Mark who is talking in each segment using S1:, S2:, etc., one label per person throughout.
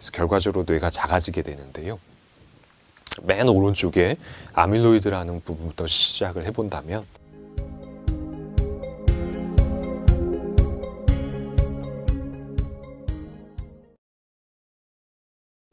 S1: 그래서 결과적으로 뇌가 작아지게 되는데요. 맨 오른쪽에 아밀로이드라는 부분부터 시작을 해본다면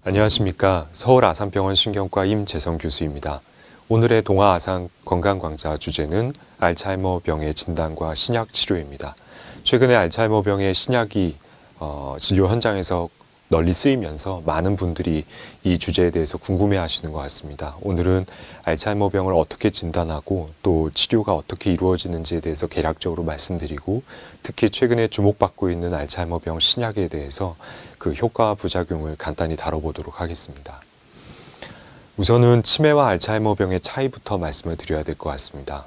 S1: 안녕하십니까. 서울 아산병원 신경과 임재성 교수입니다. 오늘의 동아 아산 건강광자 주제는 알츠하이머 병의 진단과 신약 치료입니다. 최근에 알츠하이머 병의 신약이 어, 진료 현장에서 널리 쓰이면서 많은 분들이 이 주제에 대해서 궁금해 하시는 것 같습니다. 오늘은 알츠하이머 병을 어떻게 진단하고 또 치료가 어떻게 이루어지는지에 대해서 개략적으로 말씀드리고 특히 최근에 주목받고 있는 알츠하이머 병 신약에 대해서 그 효과 부작용을 간단히 다뤄보도록 하겠습니다. 우선은 치매와 알츠하이머 병의 차이부터 말씀을 드려야 될 것 같습니다.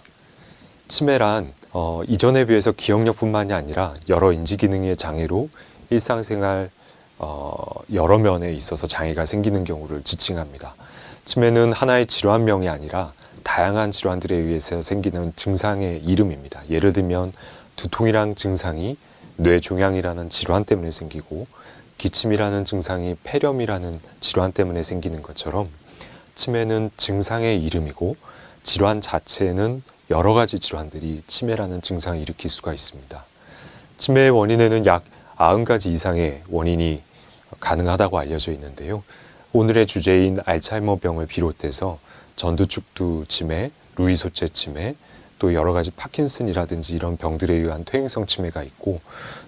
S1: 치매란 어, 이전에 비해서 기억력뿐만이 아니라 여러 인지 기능의 장애로 일상생활 어, 여러 면에 있어서 장애가 생기는 경우를 지칭합니다. 치매는 하나의 질환명이 아니라 다양한 질환들에 의해서 생기는 증상의 이름입니다. 예를 들면 두통이란 증상이 뇌종양이라는 질환 때문에 생기고 기침이라는 증상이 폐렴이라는 질환 때문에 생기는 것처럼 치매는 증상의 이름이고 질환 자체는 여러 가지 질환들이 치매라는 증상을 일으킬 수가 있습니다. 치매의 원인에는 약 90가지 이상의 원인이 가능하다고 알려져 있는데요. 오늘의 주제인 알츠하이머 병을 비롯해서 전두축두 치매, 루이소체 치매, 또 여러 가지 파킨슨이라든지 이런 병들에 의한 퇴행성 치매가 있고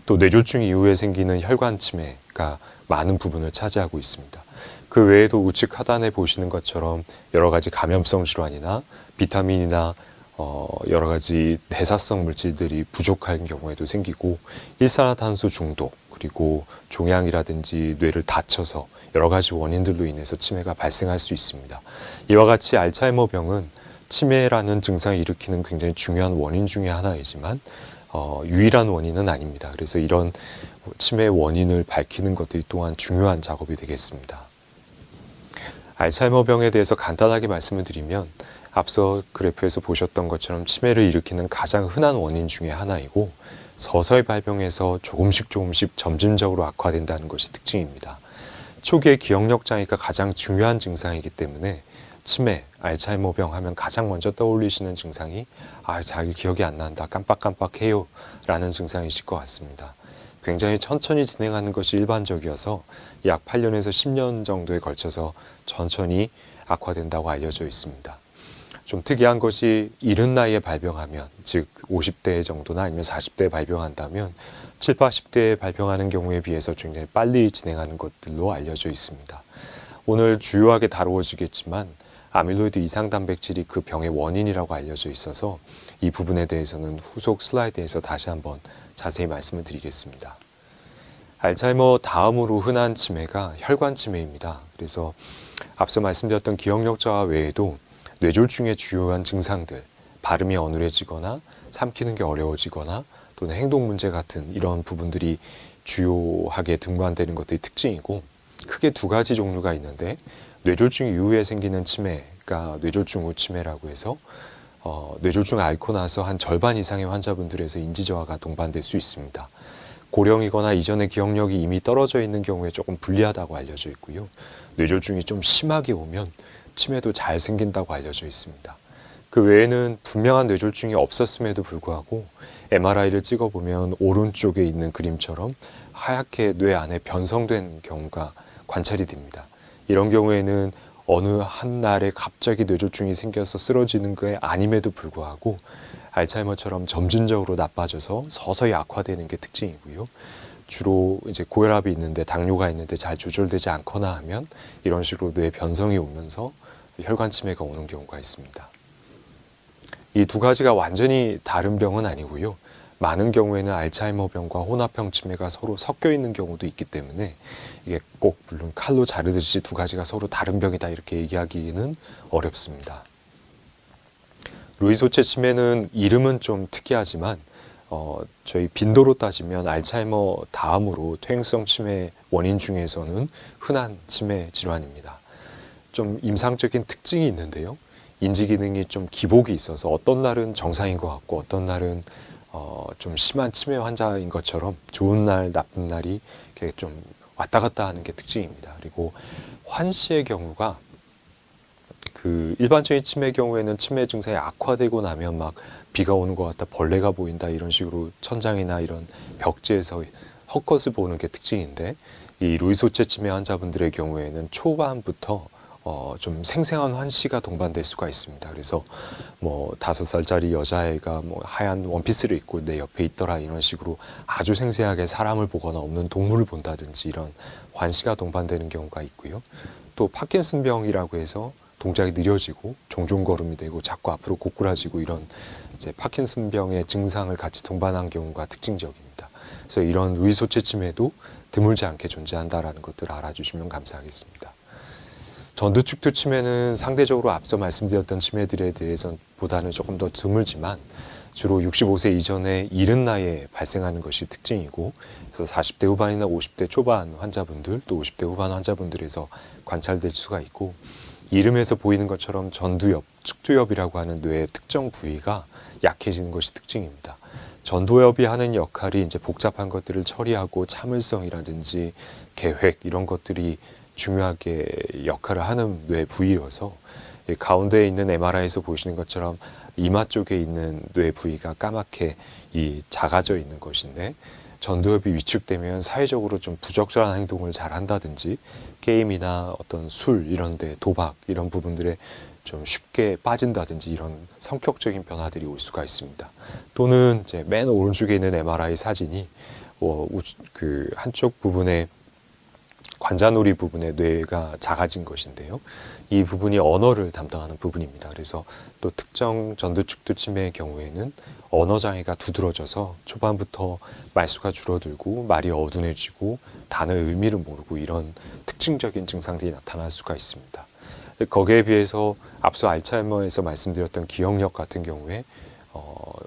S1: 또 뇌졸중 이후에 생기는 혈관 치매가 많은 부분을 차지하고 있습니다. 그 외에도 우측 하단에 보시는 것처럼 여러 가지 감염성 질환이나 비타민이나 어, 여러 가지 대사성 물질들이 부족한 경우에도 생기고 일산화탄소 중독 그리고 종양이라든지 뇌를 다쳐서 여러 가지 원인들로 인해서 치매가 발생할 수 있습니다. 이와 같이 알츠하이머 병은 치매라는 증상을 일으키는 굉장히 중요한 원인 중의 하나이지만 어, 유일한 원인은 아닙니다. 그래서 이런 치매 원인을 밝히는 것들이 또한 중요한 작업이 되겠습니다. 알츠하이머 병에 대해서 간단하게 말씀을 드리면 앞서 그래프에서 보셨던 것처럼 치매를 일으키는 가장 흔한 원인 중의 하나이고 서서히 발병해서 조금씩 조금씩 점진적으로 악화된다는 것이 특징입니다. 초기의 기억력 장애가 가장 중요한 증상이기 때문에 치매, 알츠하이머병 하면 가장 먼저 떠올리시는 증상이 아, 잘 기억이 안 난다, 깜빡깜빡해요 라는 증상이실 것 같습니다. 굉장히 천천히 진행하는 것이 일반적이어서 약 8년에서 10년 정도에 걸쳐서 천천히 악화된다고 알려져 있습니다. 좀 특이한 것이 이른 나이에 발병하면 즉 50대 정도나 아니면 40대에 발병한다면 7, 80대에 발병하는 경우에 비해서 굉장히 빨리 진행하는 것들로 알려져 있습니다. 오늘 주요하게 다루어지겠지만 아밀로이드 이상 단백질이 그 병의 원인이라고 알려져 있어서 이 부분에 대해서는 후속 슬라이드에서 다시 한번 자세히 말씀을 드리겠습니다. 알츠하이머 다음으로 흔한 치매가 혈관 치매입니다. 그래서 앞서 말씀드렸던 기억력 저하 외에도 뇌졸중의 주요한 증상들, 발음이 어눌해지거나 삼키는 게 어려워지거나 또는 행동 문제 같은 이런 부분들이 주요하게 등반되는 것들이 특징이고 크게 두 가지 종류가 있는데 뇌졸중 이후에 생기는 치매가 뇌졸중 후 치매라고 해서 어, 뇌졸중 앓고 나서 한 절반 이상의 환자분들에서 인지 저하가 동반될 수 있습니다. 고령이거나 이전의 기억력이 이미 떨어져 있는 경우에 조금 불리하다고 알려져 있고요. 뇌졸중이 좀 심하게 오면 치매도 잘 생긴다고 알려져 있습니다. 그 외에는 분명한 뇌졸중이 없었음에도 불구하고 MRI를 찍어보면 오른쪽에 있는 그림처럼 하얗게 뇌 안에 변성된 경우가 관찰이 됩니다. 이런 경우에는 어느 한 날에 갑자기 뇌졸중이 생겨서 쓰러지는 게 아님에도 불구하고 알츠하이머처럼 점진적으로 나빠져서 서서히 악화되는 게 특징이고요. 주로 이제 고혈압이 있는데 당뇨가 있는데 잘 조절되지 않거나 하면 이런 식으로 뇌 변성이 오면서 혈관 치매가 오는 경우가 있습니다. 이 두 가지가 완전히 다른 병은 아니고요. 많은 경우에는 알츠하이머 병과 혼합형 치매가 서로 섞여 있는 경우도 있기 때문에 이게 꼭 물론 칼로 자르듯이 두 가지가 서로 다른 병이다 이렇게 얘기하기는 어렵습니다. 루이소체 치매는 이름은 좀 특이하지만 어, 저희 빈도로 따지면 알츠하이머 다음으로 퇴행성 치매 원인 중에서는 흔한 치매 질환입니다. 좀 임상적인 특징이 있는데요. 인지 기능이 좀 기복이 있어서 어떤 날은 정상인 것 같고 어떤 날은 어, 좀 심한 치매 환자인 것처럼 좋은 날, 나쁜 날이 이렇게 좀 왔다 갔다 하는 게 특징입니다. 그리고 환시의 경우가 그 일반적인 치매의 경우에는 치매 증상이 악화되고 나면 막 비가 오는 것 같다, 벌레가 보인다 이런 식으로 천장이나 이런 벽지에서 헛것을 보는 게 특징인데 이 루이소체 치매 환자분들의 경우에는 초반부터 어, 좀 생생한 환시가 동반될 수가 있습니다. 그래서 뭐 다섯 살짜리 여자애가 뭐 하얀 원피스를 입고 내 옆에 있더라 이런 식으로 아주 생생하게 사람을 보거나 없는 동물을 본다든지 이런 환시가 동반되는 경우가 있고요. 또 파킨슨병이라고 해서 동작이 느려지고 종종 걸음이 되고 자꾸 앞으로 고꾸라지고 이런 이제 파킨슨병의 증상을 같이 동반한 경우가 특징적입니다. 그래서 이런 치매도 드물지 않게 존재한다라는 것들을 알아주시면 감사하겠습니다. 전두축두 치매는 상대적으로 앞서 말씀드렸던 치매들에 대해서 보다는 조금 더 드물지만 주로 65세 이전에 이른 나이에 발생하는 것이 특징이고 그래서 40대 후반이나 50대 초반 환자분들 또 50대 후반 환자분들에서 관찰될 수가 있고 이름에서 보이는 것처럼 전두엽, 측두엽이라고 하는 뇌의 특정 부위가 약해지는 것이 특징입니다. 전두엽이 하는 역할이 이제 복잡한 것들을 처리하고 참을성이라든지 계획 이런 것들이 중요하게 역할을 하는 뇌 부위여서 이 가운데에 있는 MRI에서 보시는 것처럼 이마 쪽에 있는 뇌 부위가 까맣게 이 작아져 있는 것인데 전두엽이 위축되면 사회적으로 좀 부적절한 행동을 잘 한다든지 게임이나 어떤 술 이런 데 도박 이런 부분들에 좀 쉽게 빠진다든지 이런 성격적인 변화들이 올 수가 있습니다. 또는 이제 맨 오른쪽에 있는 MRI 사진이 어, 우- 그 한쪽 부분에 관자놀이 부분에 뇌가 작아진 것인데요. 이 부분이 언어를 담당하는 부분입니다. 그래서 또 특정 전두축두 치매의 경우에는 언어 장애가 두드러져서 초반부터 말수가 줄어들고 말이 어둔해지고 단어의 의미를 모르고 이런 특징적인 증상들이 나타날 수가 있습니다. 거기에 비해서 앞서 알츠하이머에서 말씀드렸던 기억력 같은 경우에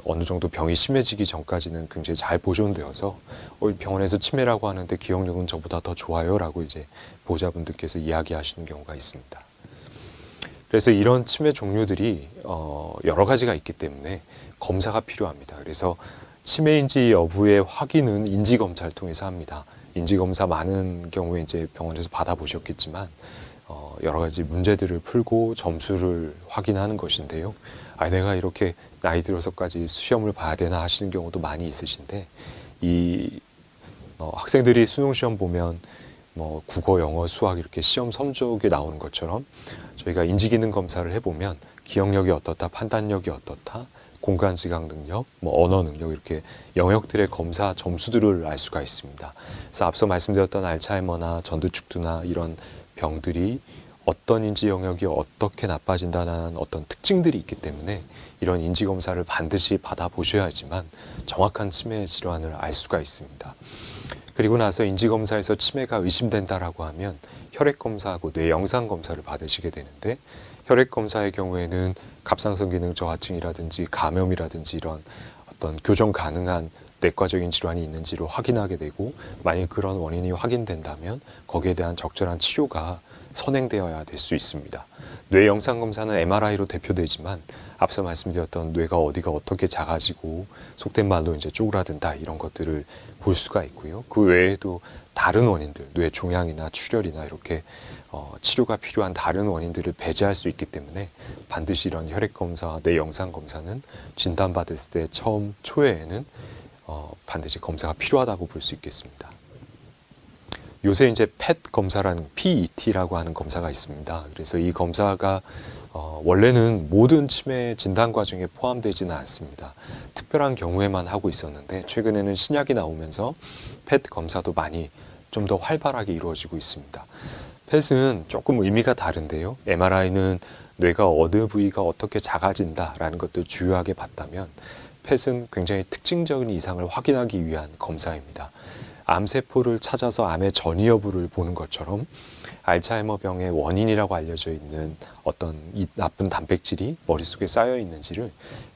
S1: 어, 어느 정도 병이 심해지기 전까지는 굉장히 잘 보존되어서 어, 이 병원에서 치매라고 하는데 기억력은 저보다 더 좋아요라고 이제 보호자분들께서 이야기하시는 경우가 있습니다. 그래서 이런 치매 종류들이 어, 여러 가지가 있기 때문에 검사가 필요합니다. 그래서 치매인지 여부의 확인은 인지 검사를 통해서 합니다. 인지 검사 많은 경우에 이제 병원에서 받아보셨겠지만 어, 여러 가지 문제들을 풀고 점수를 확인하는 것인데요. 아, 내가 이렇게 나이 들어서까지 시험을 봐야 되나 하시는 경우도 많이 있으신데 이 어, 학생들이 수능 시험 보면 뭐 국어, 영어, 수학 이렇게 시험 성적이 나오는 것처럼 저희가 인지기능 검사를 해보면 기억력이 어떻다, 판단력이 어떻다, 공간 지각 능력, 뭐 언어 능력 이렇게 영역들의 검사 점수들을 알 수가 있습니다. 그래서 앞서 말씀드렸던 알츠하이머나 전두축두나 이런 병들이 어떤 인지 영역이 어떻게 나빠진다는 어떤 특징들이 있기 때문에 이런 인지 검사를 반드시 받아 보셔야 지만 정확한 치매 질환을 알 수가 있습니다. 그리고 나서 인지 검사에서 치매가 의심된다라고 하면 혈액 검사하고 뇌 영상 검사를 받으시게 되는데 혈액 검사의 경우에는 갑상선 기능 저하증이라든지 감염이라든지 이런 어떤 교정 가능한 내과적인 질환이 있는지를 확인하게 되고 만약 그런 원인이 확인된다면 거기에 대한 적절한 치료가 선행되어야 될 수 있습니다. 뇌 영상 검사는 MRI로 대표되지만 앞서 말씀드렸던 뇌가 어디가 어떻게 작아지고 속된 말로 이제 쪼그라든다 이런 것들을 볼 수가 있고요. 그 외에도 다른 원인들, 뇌 종양이나 출혈이나 이렇게 어, 치료가 필요한 다른 원인들을 배제할 수 있기 때문에 반드시 이런 혈액 검사와 뇌 영상 검사는 진단받을 때 처음 초회에는 어, 반드시 검사가 필요하다고 볼 수 있겠습니다. 요새 이제 펫 검사라는 PET라고 하는 검사가 있습니다. 그래서 이 검사가 어, 원래는 모든 치매 진단 과정에 포함되지는 않습니다. 특별한 경우에만 하고 있었는데 최근에는 신약이 나오면서 펫 검사도 많이 좀 더 활발하게 이루어지고 있습니다. 펫은 조금 의미가 다른데요. MRI는 뇌가 어느 부위가 어떻게 작아진다라는 것들 주요하게 봤다면 펫은 굉장히 특징적인 이상을 확인하기 위한 검사입니다. 암세포를 찾아서 암의 전이 여부를 보는 것처럼 알츠하이머 병의 원인이라고 알려져 있는 어떤 이 나쁜 단백질이 머릿속에 쌓여 있는지를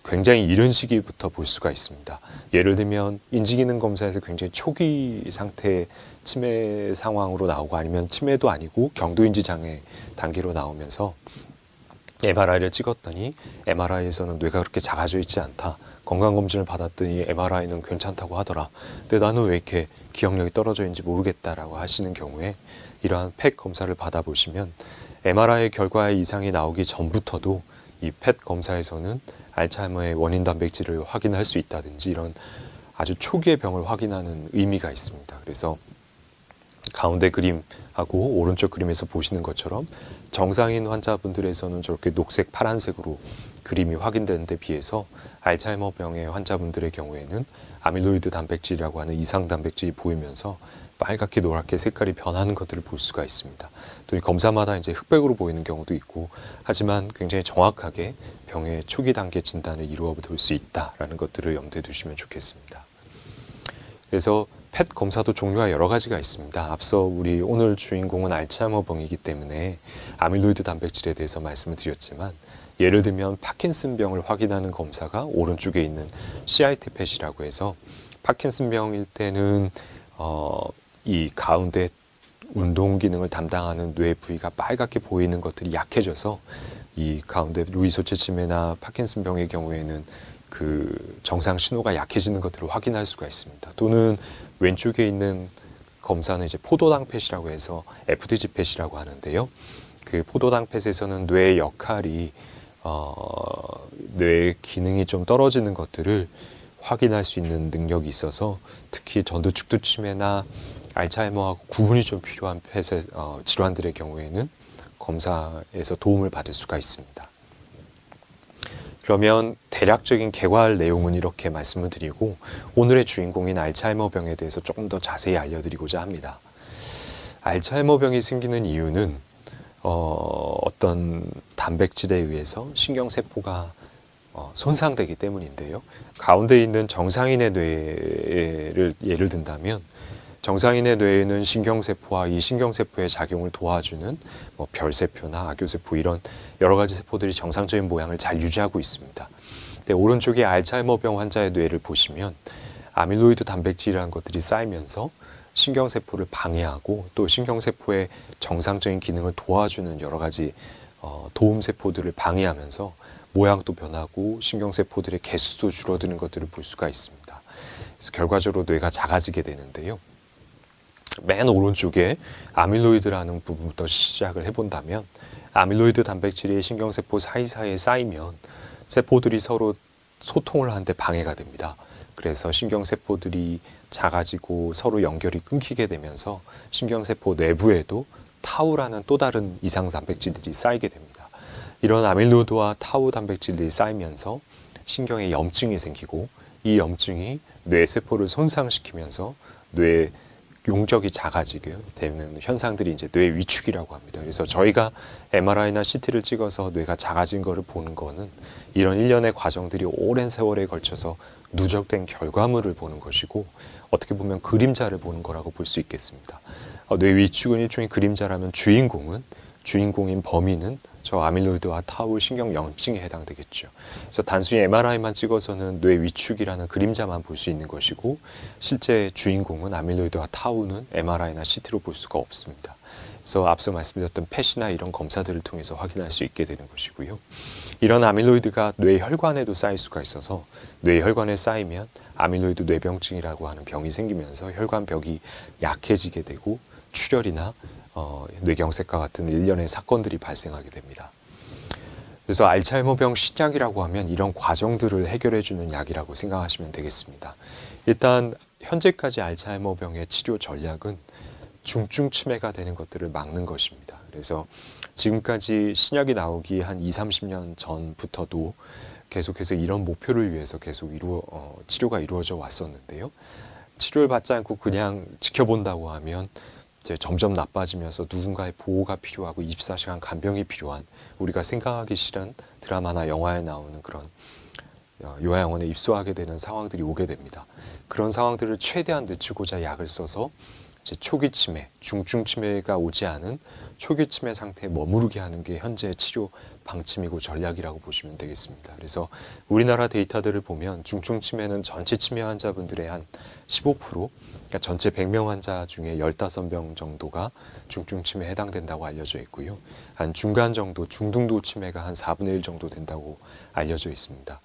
S1: 굉장히 이른 시기부터 볼 수가 있습니다. 예를 들면 인지기능 검사에서 굉장히 초기 상태의 치매 상황으로 나오고 아니면 치매도 아니고 경도인지 장애 단계로 나오면서 MRI를 찍었더니 MRI에서는 뇌가 그렇게 작아져 있지 않다. 건강검진을 받았더니 MRI는 괜찮다고 하더라. 근데 나는 왜 이렇게 기억력이 떨어져 있는지 모르겠다라고 하시는 경우에 이러한 펫 검사를 받아보시면 MRI 결과의 이상이 나오기 전부터도 이 펫 검사에서는 알츠하이머의 원인 단백질을 확인할 수 있다든지 이런 아주 초기의 병을 확인하는 의미가 있습니다. 그래서 가운데 그림하고 오른쪽 그림에서 보시는 것처럼 정상인 환자분들에서는 저렇게 녹색, 파란색으로 그림이 확인되는 데 비해서 알츠하이머 병의 환자분들의 경우에는 아밀로이드 단백질이라고 하는 이상 단백질이 보이면서 빨갛게 노랗게 색깔이 변하는 것들을 볼 수가 있습니다. 또이 검사마다 이제 흑백으로 보이는 경우도 있고 하지만 굉장히 정확하게 병의 초기 단계 진단을 이루어 볼 수 있다라는 것들을 염두에 두시면 좋겠습니다. 그래서 펫 검사도 종류가 여러 가지가 있습니다. 앞서 우리 오늘 주인공은 알츠하이머병이기 때문에 아밀로이드 단백질에 대해서 말씀을 드렸지만 예를 들면 파킨슨병을 확인하는 검사가 오른쪽에 있는 CIT 펫이라고 해서 파킨슨병일 때는 어, 이 가운데 운동 기능을 담당하는 뇌 부위가 빨갛게 보이는 것들이 약해져서 이 가운데 루이소체치메나 파킨슨병의 경우에는 그 정상 신호가 약해지는 것들을 확인할 수가 있습니다. 또는 왼쪽에 있는 검사는 이제 포도당 펫이라고 해서 FDG 펫이라고 하는데요. 그 포도당 펫에서는 뇌의 역할이 어, 뇌의 기능이 좀 떨어지는 것들을 확인할 수 있는 능력이 있어서 특히 전두축두 치매나 알츠하이머하고 구분이 좀 필요한 펫의 어, 질환들의 경우에는 검사에서 도움을 받을 수가 있습니다. 그러면 대략적인 개괄 내용은 이렇게 말씀을 드리고 오늘의 주인공인 알츠하이머 병에 대해서 조금 더 자세히 알려드리고자 합니다. 알츠하이머 병이 생기는 이유는 어, 어떤 단백질에 의해서 신경세포가 어, 손상되기 때문인데요. 가운데 있는 정상인의 뇌를 예를 든다면 정상인의 뇌에는 신경세포와 이 신경세포의 작용을 도와주는 뭐 별세포나 악교세포 이런 여러 가지 세포들이 정상적인 모양을 잘 유지하고 있습니다. 근데 오른쪽에 알츠하이머병 환자의 뇌를 보시면 아밀로이드 단백질이라는 것들이 쌓이면서 신경세포를 방해하고 또 신경세포의 정상적인 기능을 도와주는 여러 가지 어, 도움세포들을 방해하면서 모양도 변하고 신경세포들의 개수도 줄어드는 것들을 볼 수가 있습니다. 그래서 결과적으로 뇌가 작아지게 되는데요. 맨 오른쪽에 아밀로이드라는 부분부터 시작을 해본다면 아밀로이드 단백질이 신경세포 사이사이에 쌓이면 세포들이 서로 소통을 하는데 방해가 됩니다. 그래서 신경세포들이 작아지고 서로 연결이 끊기게 되면서 신경세포 내부에도 타우라는 또 다른 이상 단백질들이 쌓이게 됩니다. 이런 아밀로이드와 타우 단백질들이 쌓이면서 신경에 염증이 생기고 이 염증이 뇌세포를 손상시키면서 뇌 용적이 작아지게 되는 현상들이 이제 뇌 위축이라고 합니다. 그래서 저희가 MRI나 CT를 찍어서 뇌가 작아진 거를 보는 거는 이런 일련의 과정들이 오랜 세월에 걸쳐서 누적된 결과물을 보는 것이고 어떻게 보면 그림자를 보는 거라고 볼 수 있겠습니다. 어, 뇌 위축은 일종의 그림자라면 주인공은 주인공인 범인은 저 아밀로이드와 타우 신경 염증에 해당되겠죠. 그래서 단순히 MRI만 찍어서는 뇌 위축이라는 그림자만 볼 수 있는 것이고 실제 주인공은 아밀로이드와 타우는 MRI나 CT로 볼 수가 없습니다. 그래서 앞서 말씀드렸던 펫이나 이런 검사들을 통해서 확인할 수 있게 되는 것이고요. 이런 아밀로이드가 뇌 혈관에도 쌓일 수가 있어서 뇌 혈관에 쌓이면 아밀로이드 뇌병증이라고 하는 병이 생기면서 혈관벽이 약해지게 되고 출혈이나 어, 뇌경색과 같은 일련의 사건들이 발생하게 됩니다. 그래서 알츠하이머병 신약이라고 하면 이런 과정들을 해결해 주는 약이라고 생각하시면 되겠습니다. 일단 현재까지 알츠하이머병의 치료 전략은 중증 치매가 되는 것들을 막는 것입니다. 그래서 지금까지 신약이 나오기 한 2, 30년 전부터도 계속해서 이런 목표를 위해서 계속 이루어 어, 치료가 이루어져 왔었는데요. 치료를 받지 않고 그냥 지켜본다고 하면 이제 점점 나빠지면서 누군가의 보호가 필요하고 24시간 간병이 필요한 우리가 생각하기 싫은 드라마나 영화에 나오는 그런 어, 요양원에 입소하게 되는 상황들이 오게 됩니다. 그런 상황들을 최대한 늦추고자 약을 써서 이제 초기 치매, 중증 치매가 오지 않은 초기 치매 상태에 머무르게 하는 게 현재 치료 방침이고 전략이라고 보시면 되겠습니다. 그래서 우리나라 데이터들을 보면 중증 치매는 전체 치매 환자분들의 한 15%, 그러니까 전체 100명 환자 중에 15명 정도가 중증 치매에 해당된다고 알려져 있고요. 한 중간 정도, 중등도 치매가 한 4분의 1 정도 된다고 알려져 있습니다.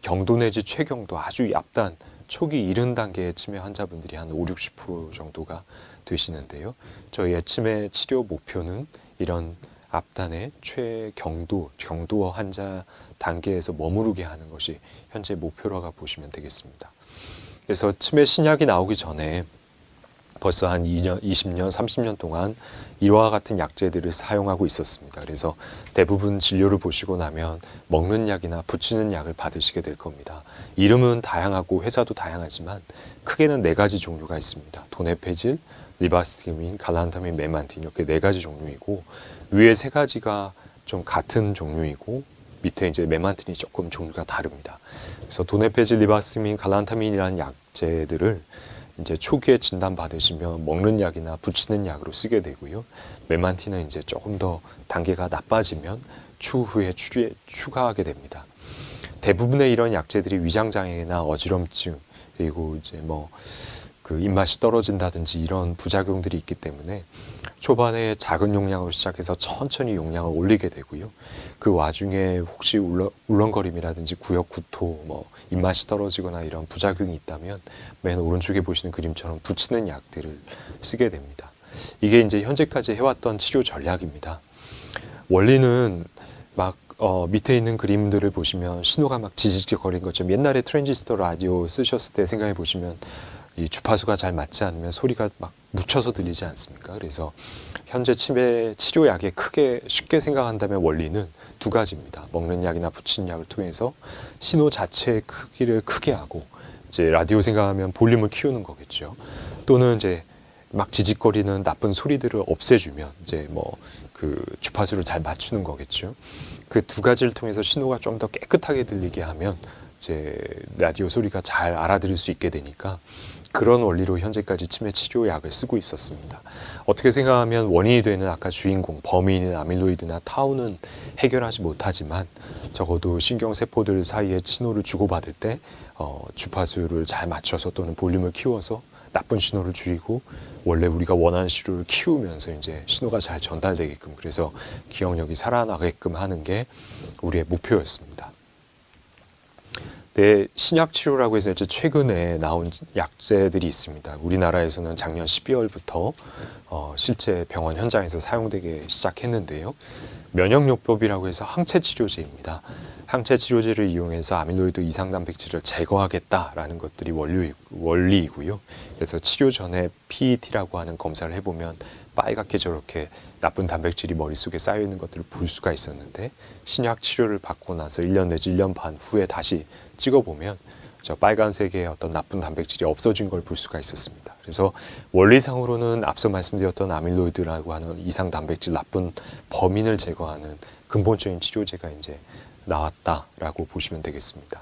S1: 경도 내지 최경도 아주 얕단 초기 이른 단계의 치매 환자분들이 한 5, 60% 정도가 되시는데요. 저희의 치매 치료 목표는 이런 앞단의 최경도, 경도 환자 단계에서 머무르게 하는 것이 현재 목표라고 보시면 되겠습니다. 그래서 치매 신약이 나오기 전에 벌써 한 2년, 20년, 30년 동안 이와 같은 약제들을 사용하고 있었습니다. 그래서 대부분 진료를 보시고 나면 먹는 약이나 붙이는 약을 받으시게 될 겁니다. 이름은 다양하고 회사도 다양하지만 크게는 네 가지 종류가 있습니다. 도네페질, 리바스티민, 갈란타민, 메만틴 이렇게 네 가지 종류이고 위에 세 가지가 좀 같은 종류이고 밑에 이제 메만틴이 조금 종류가 다릅니다. 그래서 도네페질, 리바스티민, 갈란타민이라는 약제들을 이제 초기에 진단 받으시면 먹는 약이나 붙이는 약으로 쓰게 되고요. 메만틴은 이제 조금 더 단계가 나빠지면 추후에 추, 추가하게 됩니다. 대부분의 이런 약제들이 위장 장애나 어지럼증 그리고 이제 뭐 그 입맛이 떨어진다든지 이런 부작용들이 있기 때문에 초반에 작은 용량으로 시작해서 천천히 용량을 올리게 되고요. 그 와중에 혹시 울렁, 울렁 거림이라든지 구역 구토, 뭐 입맛이 떨어지거나 이런 부작용이 있다면 맨 오른쪽에 보시는 그림처럼 붙이는 약들을 쓰게 됩니다. 이게 이제 현재까지 해왔던 치료 전략입니다. 원리는 막 어, 밑에 있는 그림들을 보시면 신호가 막 지지직거리는 것처럼 옛날에 트랜지스터 라디오 쓰셨을 때 생각해 보시면 이 주파수가 잘 맞지 않으면 소리가 막 묻혀서 들리지 않습니까? 그래서 현재 치매 치료약에 크게 쉽게 생각한다면 원리는 두 가지입니다. 먹는 약이나 붙이는 약을 통해서 신호 자체의 크기를 크게 하고 이제 라디오 생각하면 볼륨을 키우는 거겠죠. 또는 이제 막 지직거리는 나쁜 소리들을 없애주면 이제 뭐 그 주파수를 잘 맞추는 거겠죠. 그 두 가지를 통해서 신호가 좀 더 깨끗하게 들리게 하면 이제 라디오 소리가 잘 알아들을 수 있게 되니까 그런 원리로 현재까지 치매 치료약을 쓰고 있었습니다. 어떻게 생각하면 원인이 되는 아까 주인공 범인인 아밀로이드나 타우는 해결하지 못하지만 적어도 신경세포들 사이에 신호를 주고받을 때 어, 주파수를 잘 맞춰서 또는 볼륨을 키워서 나쁜 신호를 줄이고 원래 우리가 원하는 신호를 키우면서 이제 신호가 잘 전달되게끔 그래서 기억력이 살아나게끔 하는 게 우리의 목표였습니다. 네, 신약 치료라고 해서 이제 최근에 나온 약제들이 있습니다. 우리나라에서는 작년 12월부터 어, 실제 병원 현장에서 사용되기 시작했는데요. 면역요법이라고 해서 항체 치료제입니다. 항체 치료제를 이용해서 아밀로이드 이상 단백질을 제거하겠다라는 것들이 원리, 원리이고요. 그래서 치료 전에 PET라고 하는 검사를 해보면 빨갛게 저렇게 나쁜 단백질이 머릿속에 쌓여 있는 것들을 볼 수가 있었는데 신약 치료를 받고 나서 1년 내지 1년 반 후에 다시 찍어 보면 저 빨간색의 어떤 나쁜 단백질이 없어진 걸 볼 수가 있었습니다. 그래서 원리상으로는 앞서 말씀드렸던 아밀로이드라고 하는 이상 단백질 나쁜 범인을 제거하는 근본적인 치료제가 이제 나왔다라고 보시면 되겠습니다.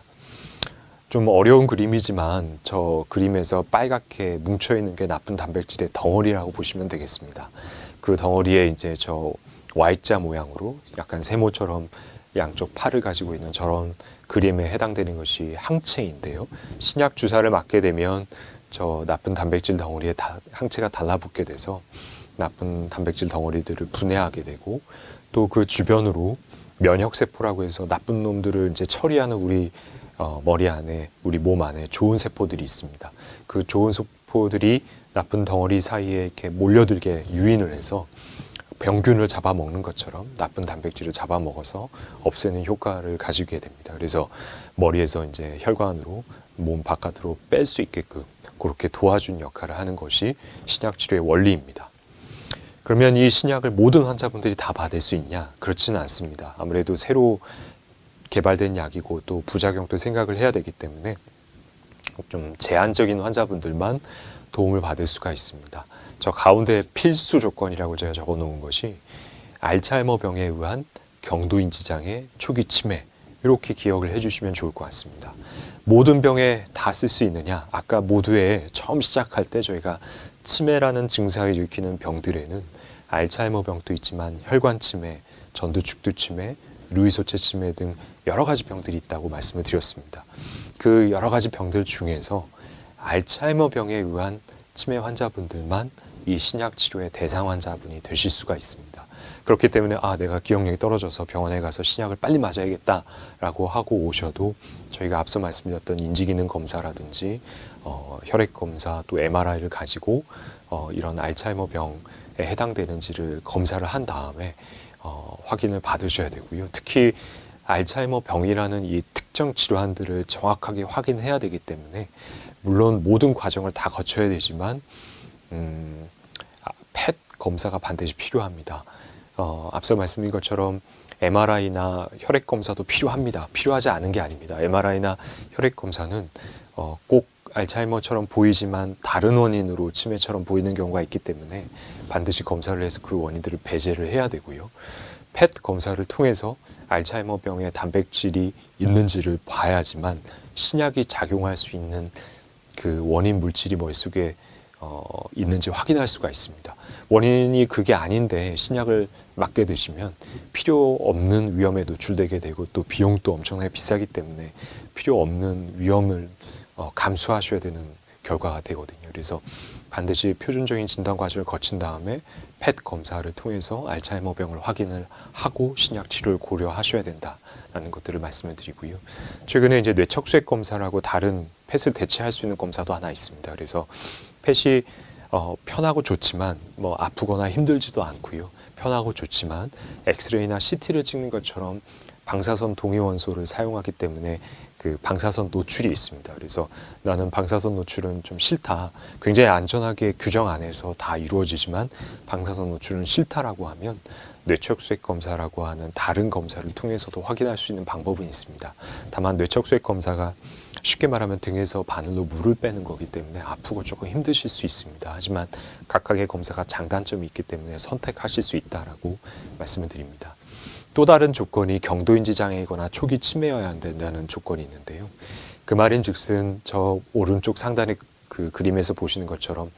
S1: 좀 어려운 그림이지만 저 그림에서 빨갛게 뭉쳐 있는 게 나쁜 단백질의 덩어리라고 보시면 되겠습니다. 그 덩어리에 이제 저 Y자 모양으로 약간 세모처럼 양쪽 팔을 가지고 있는 저런 그림에 해당되는 것이 항체인데요. 신약 주사를 맞게 되면 저 나쁜 단백질 덩어리에 다, 항체가 달라붙게 돼서 나쁜 단백질 덩어리들을 분해하게 되고 또 그 주변으로 면역세포라고 해서 나쁜 놈들을 이제 처리하는 우리 어, 머리 안에 우리 몸 안에 좋은 세포들이 있습니다. 그 좋은 세포들이 나쁜 덩어리 사이에 이렇게 몰려들게 유인을 해서 병균을 잡아먹는 것처럼 나쁜 단백질을 잡아먹어서 없애는 효과를 가지게 됩니다. 그래서 머리에서 이제 혈관으로 몸 바깥으로 뺄 수 있게끔 그렇게 도와준 역할을 하는 것이 신약 치료의 원리입니다. 그러면 이 신약을 모든 환자분들이 다 받을 수 있냐? 그렇지는 않습니다. 아무래도 새로 개발된 약이고 또 부작용도 생각을 해야 되기 때문에 좀 제한적인 환자분들만 도움을 받을 수가 있습니다. 저 가운데 필수 조건이라고 제가 적어 놓은 것이 알츠하이머 병에 의한 경도인 지 장애 초기 치매 이렇게 기억을 해주시면 좋을 것 같습니다. 모든 병에 다 쓸 수 있느냐? 아까 모두에 처음 시작할 때 저희가 치매라는 증상을 일으키는 병들에는 알츠하이머 병도 있지만 혈관 치매, 전두축두 치매, 루이소체 치매 등 여러 가지 병들이 있다고 말씀을 드렸습니다. 그 여러 가지 병들 중에서 알츠하이머 병에 의한 치매 환자분들만 이 신약 치료의 대상 환자분이 되실 수가 있습니다. 그렇기 때문에 아 내가 기억력이 떨어져서 병원에 가서 신약을 빨리 맞아야겠다라고 하고 오셔도 저희가 앞서 말씀드렸던 인지기능 검사라든지 어, 혈액 검사 또 MRI를 가지고 어, 이런 알츠하이머 병에 해당되는지를 검사를 한 다음에 어, 확인을 받으셔야 되고요. 특히 알츠하이머 병이라는 이 특정 질환들을 정확하게 확인해야 되기 때문에 물론 모든 과정을 다 거쳐야 되지만 음, 아, 펫 검사가 반드시 필요합니다. 어, 앞서 말씀드린 것처럼 MRI나 혈액 검사도 필요합니다. 필요하지 않은 게 아닙니다. MRI나 혈액 검사는 어, 꼭 알츠하이머처럼 보이지만 다른 원인으로 치매처럼 보이는 경우가 있기 때문에 반드시 검사를 해서 그 원인들을 배제를 해야 되고요. 펫 검사를 통해서 알츠하이머 병의 단백질이 있는지를 봐야지만 신약이 작용할 수 있는 그 원인 물질이 머릿속에 어, 있는지 확인할 수가 있습니다. 원인이 그게 아닌데 신약을 맞게 되시면 필요 없는 위험에 노출되게 되고 또 비용도 엄청나게 비싸기 때문에 필요 없는 위험을 어, 감수하셔야 되는 결과가 되거든요. 그래서 반드시 표준적인 진단 과정을 거친 다음에 펫 검사를 통해서 알츠하이머 병을 확인을 하고 신약 치료를 고려하셔야 된다라는 것들을 말씀을 드리고요. 최근에 이제 뇌척수액 검사라고 다른 펫을 대체할 수 있는 검사도 하나 있습니다. 그래서 펫이 어, 편하고 좋지만 뭐 아프거나 힘들지도 않고요. 편하고 좋지만 엑스레이나 CT를 찍는 것처럼 방사선 동위 원소를 사용하기 때문에 그 방사선 노출이 있습니다. 그래서 나는 방사선 노출은 좀 싫다. 굉장히 안전하게 규정 안에서 다 이루어지지만 방사선 노출은 싫다라고 하면 뇌척수액 검사라고 하는 다른 검사를 통해서도 확인할 수 있는 방법은 있습니다. 다만 뇌척수액 검사가 쉽게 말하면 등에서 바늘로 물을 빼는 거기 때문에 아프고 조금 힘드실 수 있습니다. 하지만 각각의 검사가 장단점이 있기 때문에 선택하실 수 있다라고 말씀을 드립니다. 또 다른 조건이 경도인지 장애이거나 초기 치매여야 한다는 조건이 있는데요. 그 말인 즉슨 저 오른쪽 상단의 그 그림에서 보시는 것처럼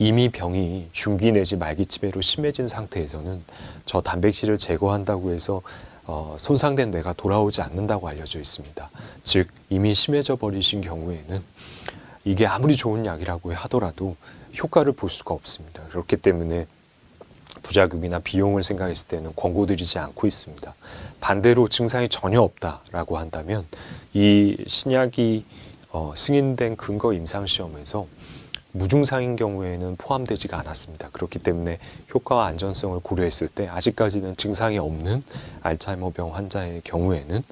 S1: 이미 병이 중기 내지 말기 치매로 심해진 상태에서는 저 단백질을 제거한다고 해서 어, 손상된 뇌가 돌아오지 않는다고 알려져 있습니다. 즉 이미 심해져 버리신 경우에는 이게 아무리 좋은 약이라고 하더라도 효과를 볼 수가 없습니다. 그렇기 때문에 부작용이나 비용을 생각했을 때는 권고드리지 않고 있습니다. 반대로 증상이 전혀 없다라고 한다면 이 신약이 어, 승인된 근거 임상 시험에서 무증상인 경우에는 포함되지가 않았습니다. 그렇기 때문에 효과와 안전성을 고려했을 때 아직까지는 증상이 없는 알츠하이머병 환자의 경우에는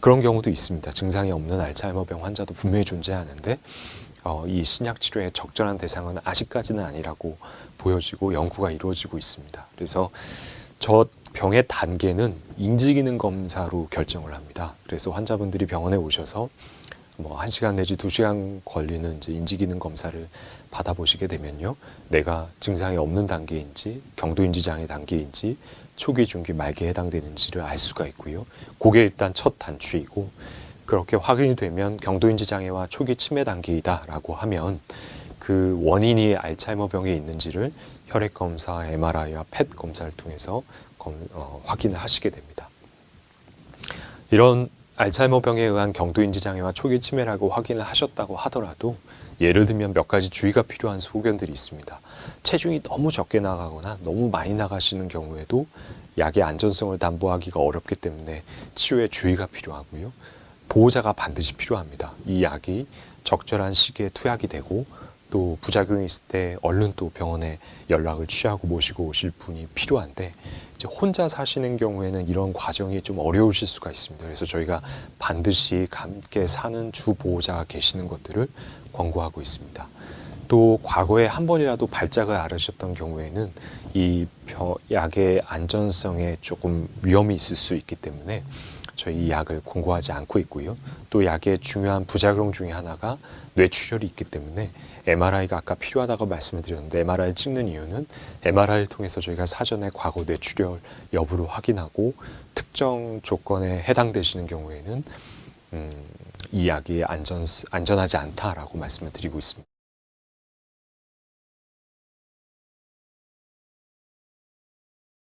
S1: 그런 경우도 있습니다. 증상이 없는 알츠하이머병 환자도 분명히 존재하는데 어, 이 신약 치료의 적절한 대상은 아직까지는 아니라고 보여지고 연구가 이루어지고 있습니다. 그래서 저 병의 단계는 인지기능 검사로 결정을 합니다. 그래서 환자분들이 병원에 오셔서 뭐 1시간 내지 2시간 걸리는 이제 인지기능 검사를 받아보시게 되면요. 내가 증상이 없는 단계인지, 경도인지 장애 단계인지, 초기, 중기, 말기에 해당되는지를 알 수가 있고요. 그게 일단 첫 단추이고, 그렇게 확인이 되면 경도인지 장애와 초기 치매 단계이다라고 하면 그 원인이 알츠하이머 병에 있는지를 혈액 검사, MRI와 펫 검사를 통해서 검, 어, 확인을 하시게 됩니다. 이런 알츠하이머 병에 의한 경도인지 장애와 초기 치매라고 확인을 하셨다고 하더라도 예를 들면 몇 가지 주의가 필요한 소견들이 있습니다. 체중이 너무 적게 나가거나 너무 많이 나가시는 경우에도 약의 안전성을 담보하기가 어렵기 때문에 치료에 주의가 필요하고요. 보호자가 반드시 필요합니다. 이 약이 적절한 시기에 투약이 되고 또 부작용이 있을 때 얼른 또 병원에 연락을 취하고 모시고 오실 분이 필요한데 이제 혼자 사시는 경우에는 이런 과정이 좀 어려우실 수가 있습니다. 그래서 저희가 반드시 함께 사는 주 보호자가 계시는 것들을 권고하고 있습니다. 또 과거에 한 번이라도 발작을 앓으셨던 경우에는 이 병- 약의 안전성에 조금 위험이 있을 수 있기 때문에 저희 이 약을 권고하지 않고 있고요. 또 약의 중요한 부작용 중에 하나가 뇌출혈이 있기 때문에 MRI가 아까 필요하다고 말씀을 드렸는데 MRI를 찍는 이유는 MRI를 통해서 저희가 사전에 과거 뇌출혈 여부를 확인하고 특정 조건에 해당되시는 경우에는 음, 이 약이 안전, 안전하지 않다라고 말씀을 드리고 있습니다.